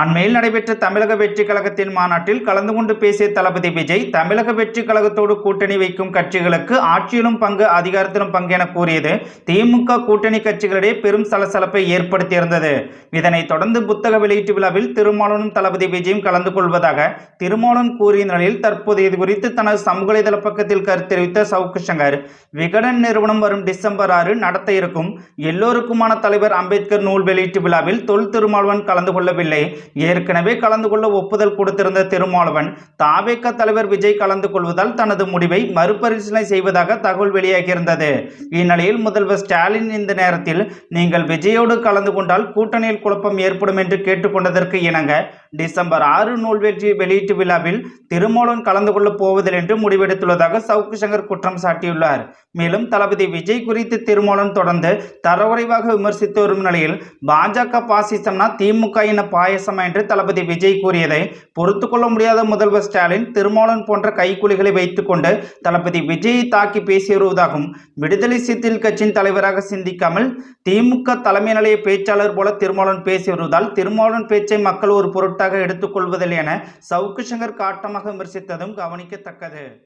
அண்மையில் நடைபெற்ற தமிழக வெற்றிக் கழகத்தின் மாநாட்டில் கலந்து கொண்டு பேசிய தளபதி விஜய் தமிழக வெற்றிக் கழகத்தோடு கூட்டணி வைக்கும் கட்சிகளுக்கு ஆட்சியிலும் பங்கு அதிகாரத்திலும் பங்கு என கூறியது. திமுக கூட்டணி கட்சிகளிடையே பெரும் சலசலப்பை ஏற்படுத்தியிருந்தது. இதனைத் தொடர்ந்து புத்தக வெளியீட்டு விழாவில் திருமாவளவனும் தளபதி விஜயும் கலந்து கொள்வதாக திருமாவளவன் கூறிய நிலையில் தற்போது இது குறித்து தனது சமூக வலைதள பக்கத்தில் கருத்து தெரிவித்த சவுக்கு சங்கர் விகடன் நிறுவனம் வரும் டிசம்பர் ஆறு நடத்த இருக்கும் எல்லோருக்குமான தலைவர் அம்பேத்கர் நூல் வெளியீட்டு விழாவில் தொல் திருமாவளவன் கலந்து கொள்ளவில்லை. ஏற்கனவே கலந்து கொள்ள ஒப்புதல் கொடுத்திருந்த திருமாவளவன் தாவேக்க தலைவர் விஜய் கலந்து கொள்வதால் தனது முடிவை மறுபரிசீலனை செய்வதாக தகவல் வெளியாகியிருந்தது. இந்நிலையில் முதல்வர் ஸ்டாலின் இந்த நேரத்தில் நீங்கள் விஜயோடு கலந்து கொண்டால் கூட்டணியில் குழப்பம் ஏற்படும் என்று கேட்டுக்கொண்டதற்கு இணங்க டிசம்பர் ஆறு நூல் வெற்றி வெளியீட்டு விழாவில் திருமாவளவன் கலந்து கொள்ளப் போவதில்லை என்று முடிவெடுத்துள்ளதாக சவுக்கு சங்கர் குற்றம் சாட்டியுள்ளார். மேலும் தளபதி விஜய் குறித்து திருமாவளவன் தொடர்ந்து தரவுறைவாக விமர்சித்து வரும் நிலையில் பாஜக பாசிசம்னா திமுக என பாயசம் என்று தளபதி விஜய் கூறியதை பொறுத்து கொள்ள முடியாத முதல்வர் ஸ்டாலின் திருமாவளவன் போன்ற கைக்கூலிகளை வைத்துக்கொண்டு தளபதி விஜயை தாக்கி பேசி வருவதாகவும் விடுதலை சித்தில் கட்சியின் தலைவராக சிந்திக்காமல் திமுக தலைமை நிலைய பேச்சாளர் போல திருமாவளவன் பேசி வருவதால் திருமாவளவன் பேச்சை மக்கள் ஒரு பொருட்டாக எடுத்துக்கொள்வதில்லை என சவுக்கு சங்கர் காட்டமாக விமர்சித்ததும் கவனிக்கத்தக்கது.